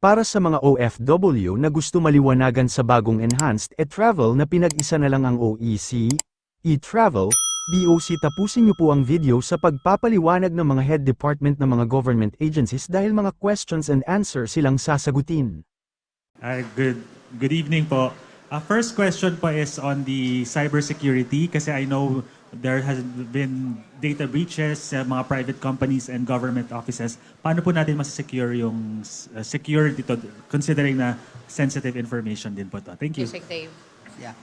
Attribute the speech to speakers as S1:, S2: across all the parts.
S1: Para sa mga OFW na gusto maliwanagan sa bagong Enhanced e-Travel na pinag-isa na lang ang OEC, e-Travel, BOC tapusin niyo po ang video sa pagpapaliwanag ng mga head department ng mga government agencies dahil mga questions and answer silang sasagutin.
S2: Uh, good good evening po. Uh, first question po is on the cybersecurity kasi I know there has been data breaches sa mga private companies and government offices. Paano po natin mas-secure yung uh, security to considering na sensitive information din po to? Thank you.
S3: Yusek Dave.
S4: Yeah.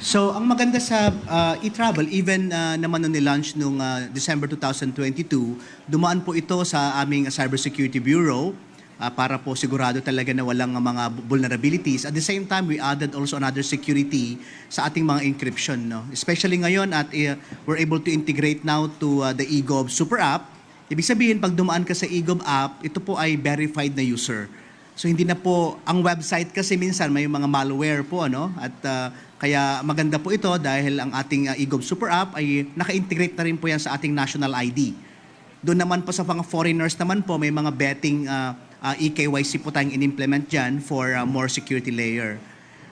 S4: So, ang maganda sa uh, e-travel, even uh, naman nung nilaunch nung uh, December 2022, dumaan po ito sa aming Cybersecurity Bureau uh, para po sigurado talaga na walang mga vulnerabilities. At the same time, we added also another security sa ating mga encryption. No? Especially ngayon at uh, we're able to integrate now to uh, the eGov Super App. Ibig sabihin, pag dumaan ka sa eGov app, ito po ay verified na user. So hindi na po ang website kasi minsan may mga malware po ano at uh, kaya maganda po ito dahil ang ating uh, eGov Super App ay naka-integrate na rin po yan sa ating national ID. Doon naman po sa mga foreigners naman po may mga betting uh, uh, eKYC po tayong in-implement dyan for uh, more security layer.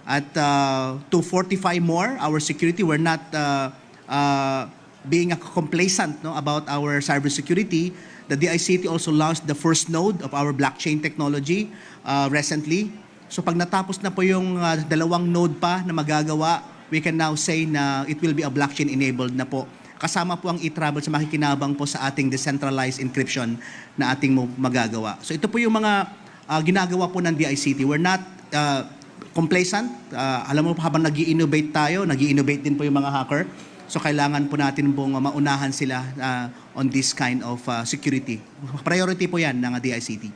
S4: At uh, to fortify more our security, we're not uh, uh, being complacent no, about our cybersecurity. The DICT also launched the first node of our blockchain technology uh, recently. So pag natapos na po yung uh, dalawang node pa na magagawa, we can now say na it will be a blockchain-enabled na po. Kasama po ang e-travel sa makikinabang po sa ating decentralized encryption na ating magagawa. So ito po yung mga uh, ginagawa po ng DICT. We're not uh, complacent. Uh, alam mo po habang nag innovate tayo, nag innovate din po yung mga hacker. So kailangan po natin pong maunahan sila uh, on this kind of uh, security. Priority po yan ng DICT.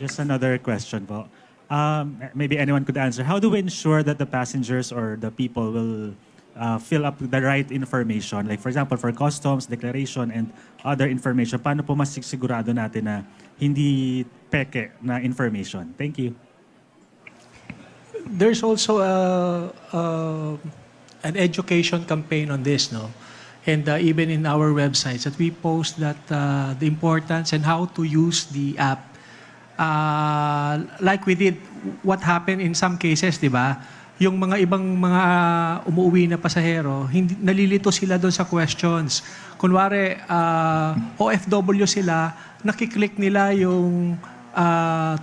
S2: Just another question po. Um, maybe anyone could answer. How do we ensure that the passengers or the people will uh, fill up the right information? Like for example, for customs, declaration, and other information, paano po mas sigurado natin na hindi peke na information? Thank you.
S5: there's also a, a, an education campaign on this, no? And uh, even in our websites, that we post that uh, the importance and how to use the app. Uh, like we did, what happened in some cases, di ba? Yung mga ibang mga umuwi na pasahero, hindi, nalilito sila doon sa questions. Kunwari, uh, OFW sila, nakiklik nila yung uh,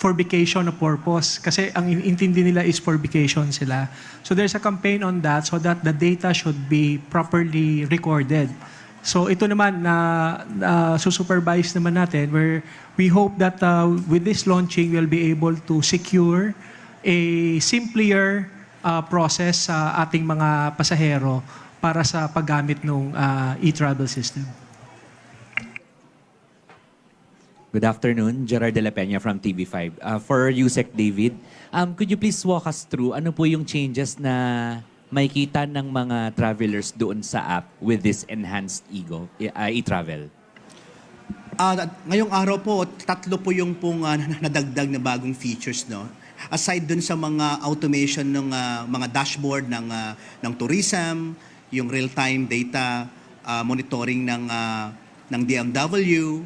S5: for vacation na purpose. Kasi ang intindi nila is for vacation sila. So there's a campaign on that so that the data should be properly recorded. So ito naman na uh, supervise naman natin where we hope that uh, with this launching we'll be able to secure a simpler uh, process sa ating mga pasahero para sa paggamit ng uh, e-travel system.
S6: Good afternoon, Gerard De La Peña from TV5. Uh, for Yusek David, um, could you please walk us through ano po yung changes na makikita ng mga travelers doon sa app with this enhanced ego, uh, e-travel?
S4: Ah, ngayong araw po, tatlo po yung pong ah, nadagdag na bagong features, no? Aside dun sa mga automation ng ah, mga dashboard ng ah, ng tourism, yung real-time data ah, monitoring ng ah, ng DMW,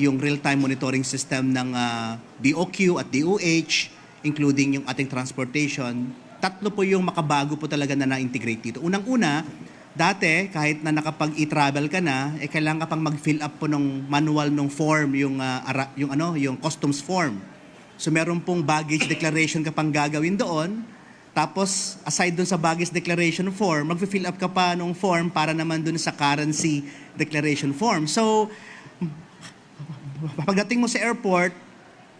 S4: yung real-time monitoring system ng ah, BOQ at DOH, including yung ating transportation, tatlo po yung makabago po talaga na na-integrate dito. Unang-una, dati kahit na nakapag e-travel ka na, eh kailangan ka pang mag-fill up po ng manual ng form, yung ah, ara- yung ano, yung customs form. So meron pong baggage declaration ka pang gagawin doon. Tapos aside doon sa baggage declaration form, mag-fill up ka pa ng form para naman doon sa currency declaration form. So pagdating mo sa airport,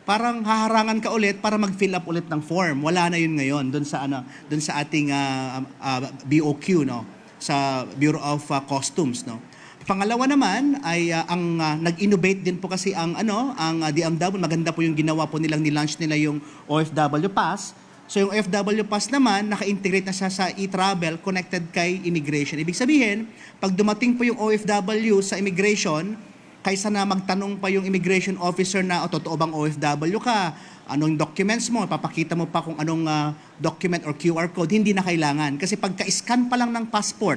S4: parang haharangan ka ulit para mag-fill up ulit ng form. Wala na yun ngayon doon sa ano, doon sa ating ah, ah, BOQ no, sa Bureau of ah, Customs no. Pangalawa naman ay ah, ang ah, nag-innovate din po kasi ang ano, ang ah, DMW, maganda po yung ginawa po nilang ni-launch nila yung OFW Pass. So yung OFW Pass naman, naka-integrate na siya sa e-travel connected kay immigration. Ibig sabihin, pag dumating po yung OFW sa immigration, kaysa na magtanong pa yung immigration officer na, o totoo bang OFW ka? Anong documents mo? Papakita mo pa kung anong ah, document or QR code. Hindi na kailangan. Kasi pagka-scan pa lang ng passport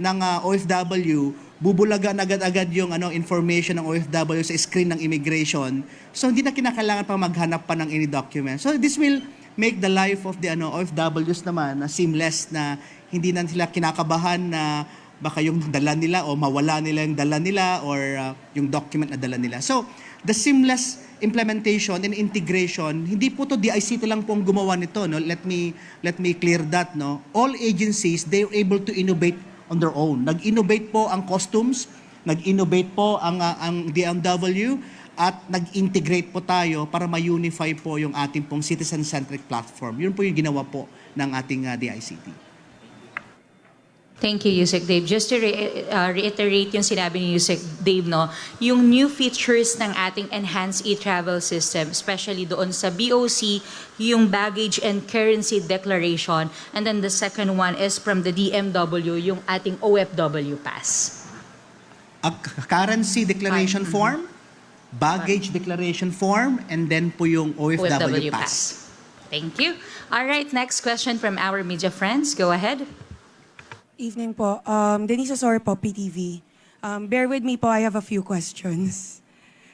S4: ng ah, OFW, bubulagan agad-agad yung ano information ng OFW sa screen ng immigration. So hindi na kinakailangan pa maghanap pa ng any document. So this will make the life of the ano OFWs naman na seamless na hindi na sila kinakabahan na baka yung dala nila o mawala nila yung dala nila or uh, yung document na dala nila. So the seamless implementation and integration, hindi po to DICT lang po ang gumawa nito, no? Let me let me clear that, no. All agencies, they are able to innovate on their own. Nag-innovate po ang customs, nag-innovate po ang uh, ang DMW at nag-integrate po tayo para ma-unify po yung ating pong citizen-centric platform. Yun po yung ginawa po ng ating uh, DICT.
S3: Thank you, Yusek Dave. Just to re- uh, reiterate yung sinabi ni Yusek Dave, no, yung new features ng ating enhanced e-travel system, especially doon sa BOC, yung baggage and currency declaration, and then the second one is from the DMW, yung ating OFW pass.
S4: A currency declaration form, baggage declaration form, and then po yung OFW, pass.
S3: Thank you. All right, next question from our media friends. Go ahead.
S7: Evening po. Um, Denise Osor po, PTV. Um, bear with me po, I have a few questions.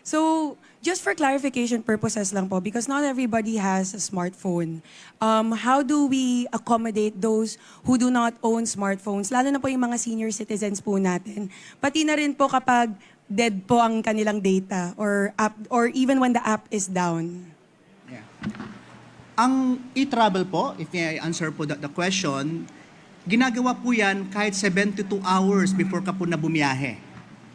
S7: So, just for clarification purposes lang po, because not everybody has a smartphone. Um, how do we accommodate those who do not own smartphones? Lalo na po yung mga senior citizens po natin. Pati na rin po kapag dead po ang kanilang data or app, or even when the app is down.
S4: Yeah. Ang e-travel po, if I answer po the, the question, ginagawa po yan kahit 72 hours before ka po na bumiyahe.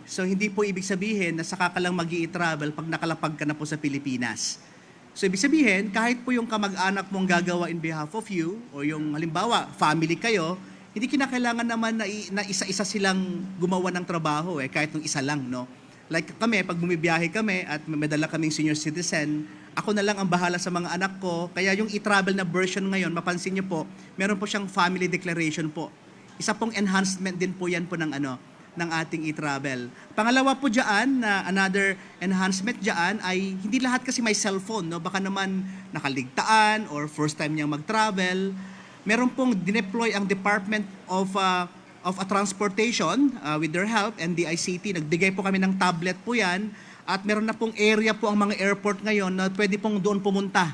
S4: So hindi po ibig sabihin na saka ka lang mag travel pag nakalapag ka na po sa Pilipinas. So ibig sabihin, kahit po yung kamag-anak mong gagawa in behalf of you, o yung halimbawa, family kayo, hindi kinakailangan naman na, na isa-isa silang gumawa ng trabaho eh, kahit nung isa lang, no? Like kami, pag bumibiyahe kami at may dala kaming senior citizen, ako na lang ang bahala sa mga anak ko. Kaya yung e-travel na version ngayon, mapansin niyo po, meron po siyang family declaration po. Isa pong enhancement din po yan po ng ano, ng ating e-travel. Pangalawa po diyan na another enhancement diyan ay hindi lahat kasi may cellphone, no? Baka naman nakaligtaan or first time niyang mag-travel. Meron pong dineploy ang Department of uh, of a Transportation uh, with their help and the ICT. Nagbigay po kami ng tablet po yan at meron na pong area po ang mga airport ngayon na pwede pong doon pumunta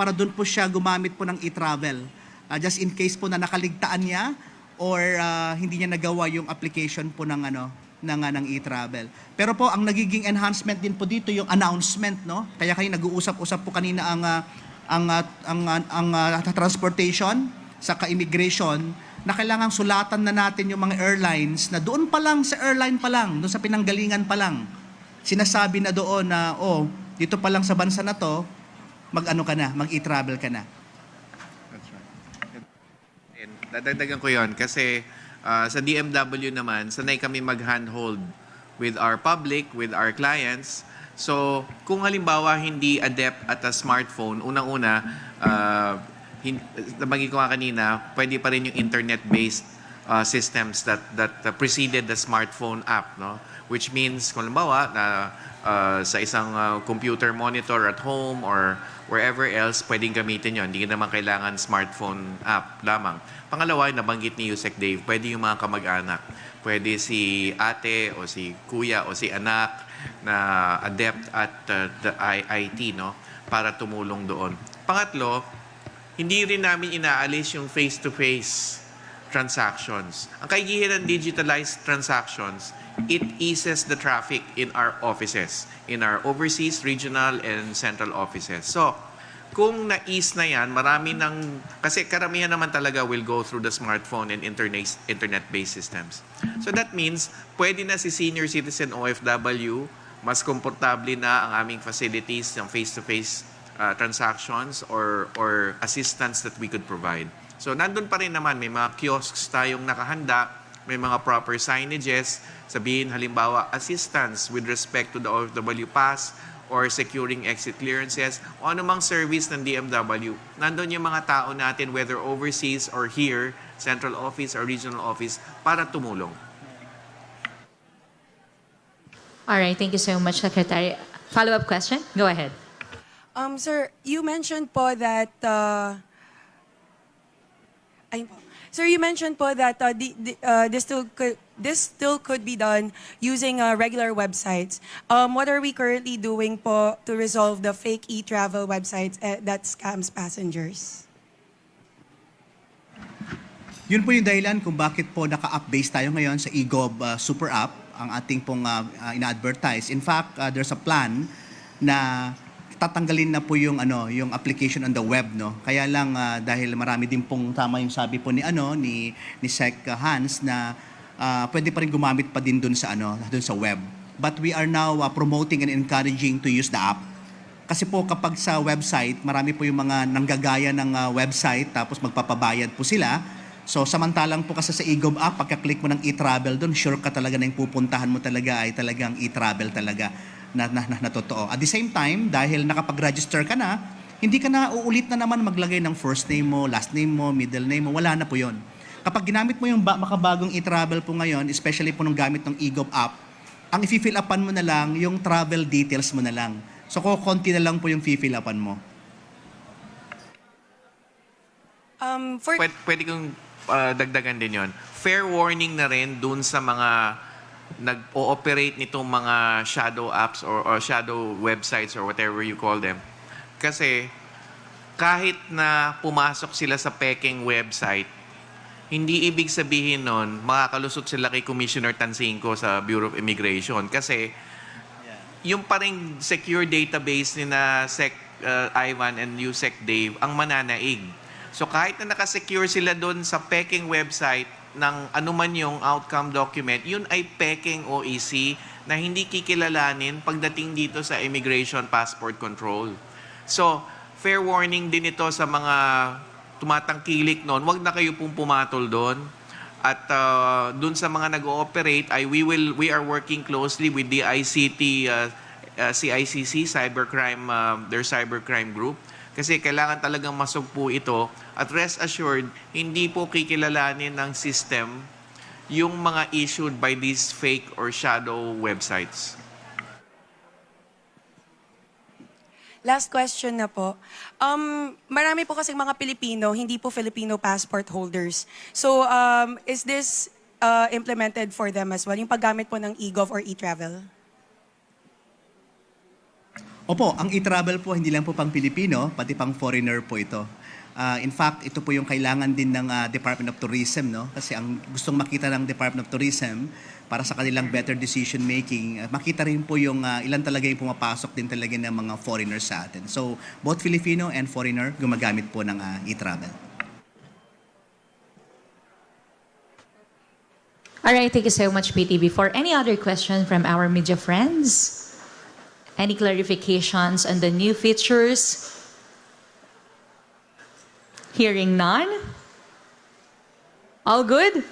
S4: para doon po siya gumamit po ng e-travel. Uh, just in case po na nakaligtaan niya or uh, hindi niya nagawa yung application po ng ano ng uh, ng e-travel. Pero po ang nagiging enhancement din po dito yung announcement no. Kaya kayo nag-uusap-usap po kanina ang uh, ang uh, ang uh, ang uh, transportation sa ka-immigration na kailangang sulatan na natin yung mga airlines na doon pa lang sa airline pa lang, doon sa pinanggalingan pa lang. Sinasabi na doon na oh, dito pa lang sa bansa na to, mag-ano ka na, mag-e-travel ka na.
S8: That's right. And dadagdagan ko yon kasi ah, sa DMW naman, sanay kami mag-handhold with our public, with our clients. So, kung halimbawa hindi adept at a smartphone, unang-una, uh, hin- nabanggi ko nga kanina, pwede pa rin yung internet-based uh, systems that that uh, preceded the smartphone app, no? Which means, kung halimbawa, na uh, sa isang uh, computer monitor at home or wherever else, pwedeng gamitin yon. Hindi naman kailangan smartphone app lamang. Pangalawa, nabanggit ni Yusek Dave, pwede yung mga kamag-anak. Pwede si ate o si kuya o si anak na adept at uh, the IT, no? Para tumulong doon. Pangatlo, hindi rin namin inaalis yung face-to-face transactions. Ang kaigihan ng digitalized transactions, it eases the traffic in our offices, in our overseas, regional, and central offices. So, kung na-ease na yan, marami ng, kasi karamihan naman talaga will go through the smartphone and internet, internet-based systems. So that means, pwede na si senior citizen OFW, mas komportable na ang aming facilities ng face-to-face uh, transactions or, or assistance that we could provide. So nandun pa rin naman, may mga kiosks tayong nakahanda, may mga proper signages, sabihin halimbawa assistance with respect to the OFW pass or securing exit clearances o anumang service ng DMW. Nandun yung mga tao natin whether overseas or here, central office or regional office para tumulong.
S3: All right, thank you so much, Secretary. Follow-up question? Go ahead.
S7: Um, sir, you mentioned po that uh, ayun po. Sir, you mentioned po that uh, the, the, uh, this still could this still could be done using uh, regular websites. Um, what are we currently doing po to resolve the fake e-travel websites uh, that scams passengers?
S4: Yun po yung dahilan kung bakit po naka-app-based tayo ngayon sa eGov uh, Super App, ang ating pong uh, uh, ina-advertise. In fact, uh, there's a plan na tatanggalin na po yung ano, yung application on the web, no. Kaya lang uh, dahil marami din pong tama yung sabi po ni ano ni ni Sec Hans na uh, pwede pa rin gumamit pa din dun sa ano, dun sa web. But we are now uh, promoting and encouraging to use the app. Kasi po kapag sa website, marami po yung mga nanggagaya ng uh, website tapos magpapabayad po sila. So samantalang po kasi sa eGov app, pagka-click mo ng e-travel doon, sure ka talaga na yung pupuntahan mo talaga ay talagang e-travel talaga na, na, na, na totoo. At the same time, dahil nakapag-register ka na, hindi ka na uulit na naman maglagay ng first name mo, last name mo, middle name mo, wala na po yon. Kapag ginamit mo yung ba- makabagong e-travel po ngayon, especially po nung gamit ng eGov app, ang i-fill upan mo na lang yung travel details mo na lang. So, konti na lang po yung fill upan mo.
S7: Um, for
S8: Pwede, pwede kong uh, dagdagan din yon. Fair warning na rin dun sa mga nag-ooperate nitong mga shadow apps or, or shadow websites or whatever you call them. Kasi kahit na pumasok sila sa peking website, hindi ibig sabihin nun makakalusot sila kay Commissioner Tansinko sa Bureau of Immigration. Kasi yung paring secure database ni na Sec uh, Ivan and Sec Dave ang mananaig. So kahit na nakasecure sila doon sa peking website ng anuman yung outcome document, yun ay peking OEC na hindi kikilalanin pagdating dito sa immigration passport control. So, fair warning din ito sa mga tumatangkilik noon, wag na kayo pong pumatol doon. At uh, doon sa mga nag-ooperate ay we will we are working closely with the ICT uh, uh, CICC cybercrime uh, their cybercrime group kasi kailangan talagang masugpo ito at rest assured hindi po kikilalanin ng system yung mga issued by these fake or shadow websites.
S7: Last question na po. Um, marami po kasing mga Pilipino, hindi po Filipino passport holders. So, um, is this uh, implemented for them as well? Yung paggamit po ng e-gov or e-travel?
S4: Opo, ang e-travel po hindi lang po pang Pilipino, pati pang foreigner po ito. Ah, in fact, ito po yung kailangan din ng ah, Department of Tourism, no? Kasi ang gustong makita ng Department of Tourism para sa kanilang better decision making, ah, makita rin po yung ah, ilan talaga yung pumapasok din talaga ng mga foreigners sa atin. So, both Filipino and foreigner gumagamit po ng ah, e-travel.
S3: All right, thank you so much, PTV. For any other question from our media friends? Any clarifications on the new features? Hearing none? All good?